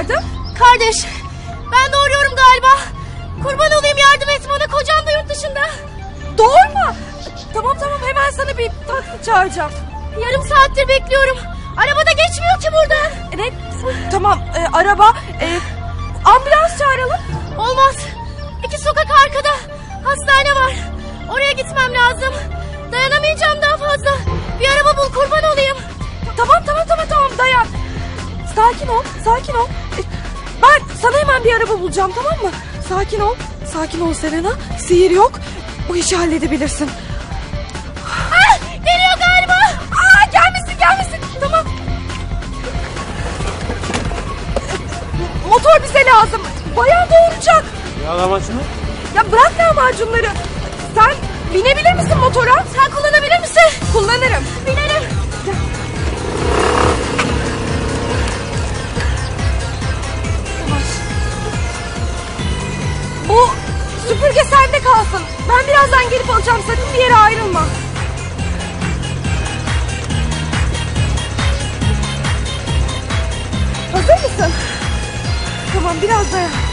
çağırdım? Kardeş ben doğuruyorum galiba. Kurban olayım yardım et bana kocam da yurt dışında. Doğurma. Tamam tamam hemen sana bir taksi çağıracağım. Yarım saattir bekliyorum. Arabada geçmiyor ki buradan. Evet tamam e, araba e, ambulans çağıralım. Olmaz. İki sokak arkada. Hastane var. Oraya gitmem lazım. Dayanamayacağım daha fazla. Bir araba bul kurban olayım. Sakin ol sakin ol. E, ben sana hemen bir araba bulacağım tamam mı? Sakin ol. Sakin ol Selena. Sihir yok. Bu işi halledebilirsin. Ah, geliyor galiba. Aa gelmesin gelmesin. Tamam. Motor bize lazım. Bayan doğuracak. Yağlamasını? Ya bırak lahmacunları. Sen binebilir misin motora? Sen kullanabilir misin? Kullanırım. Binelim. Kalsın. Ben birazdan gelip alacağım. Sakın bir yere ayrılma. Hazır mısın? Tamam biraz dayan.